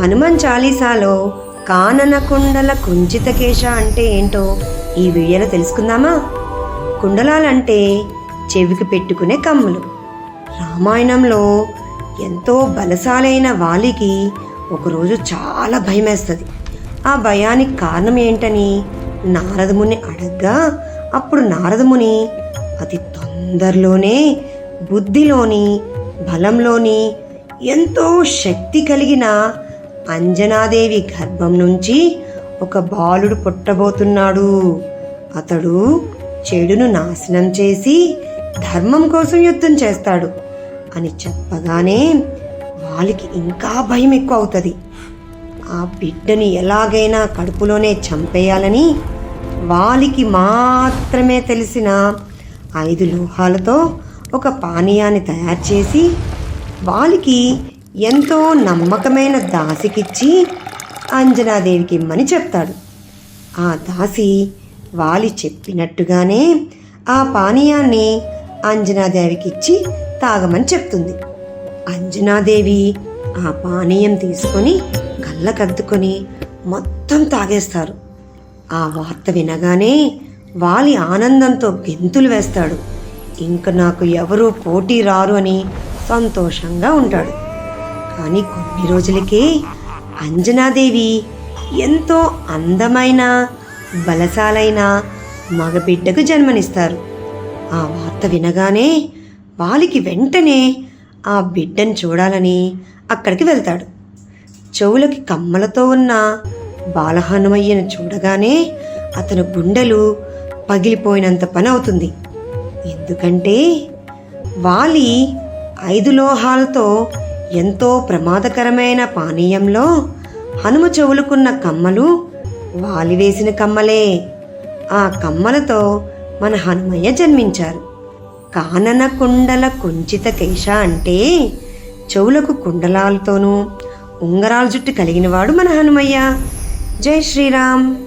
హనుమాన్ చాలీసాలో కానన కుండల కుంచిత కేశ అంటే ఏంటో ఈ వీడియోలో తెలుసుకుందామా? కుండలాలంటే చెవికి పెట్టుకునే కమ్ములు. రామాయణంలో ఎంతో బలశాలైన వాలికి ఒకరోజు చాలా భయమేస్తుంది. ఆ భయానికి కారణం ఏంటని నారదముని అడగ్గా అప్పుడు నారదముని అతి తొందరలోనే బుద్ధిలోని బలంలోని ఎంతో శక్తి కలిగిన అంజనాదేవి గర్భం నుంచి ఒక బాలుడు పుట్టబోతున్నాడు. అతడు చెడును నాశనం చేసి ధర్మం కోసం యుద్ధం చేస్తాడు అని చెప్పగానే వాళ్ళకి ఇంకా భయం ఎక్కువ అవుతుంది ఆ బిడ్డని ఎలాగైనా కడుపులోనే చంపేయాలని వాళ్ళకి మాత్రమే తెలిసిన ఐదు లోహాలతో ఒక పానీయాన్ని తయారు చేసి వాళ్ళకి ఎంతో నమ్మకమైన దాసికిచ్చి అంజనాదేవికి ఇమ్మని చెప్తాడు. ఆ దాసి వాలి చెప్పినట్టుగానే ఆ పానీయాన్ని అంజనాదేవికి ఇచ్చి తాగమని చెప్తుంది. అంజనాదేవి ఆ పానీయం తీసుకొని కళ్ళకద్దుకొని మొత్తం తాగేస్తారు. ఆ వార్త వినగానే వాలి ఆనందంతో గెంతులు వేస్తాడు. ఇంక నాకు ఎవరూ పోటీ రారు అని సంతోషంగా ఉంటాడు. కానీ కొన్ని రోజులకే అంజనాదేవి ఎంతో అందమైన బలశాలైన మగబిడ్డకు జన్మనిస్తారు. ఆ వార్త వినగానే వాలికి వెంటనే ఆ బిడ్డను చూడాలని అక్కడికి వెళ్తాడు. చెవులకి కమ్మలతో ఉన్న బాలహనుమయ్యను చూడగానే అతని గుండెలు పగిలిపోయినంత పని అవుతుంది ఎందుకంటే వాలి ఐదు లోహాలతో ఎంతో ప్రమాదకరమైన పానీయంలో హనుమ చెవులుకున్న కమ్మలు వాలివేసిన కమ్మలే. ఆ కమ్మలతో మన హనుమయ్య జన్మించారు. కానన కుండల కుంచిత కేశ అంటే చెవులకు కుండలాలతోనూ ఉంగరాల జుట్టు కలిగినవాడు మన హనుమయ్య. జై శ్రీరామ్.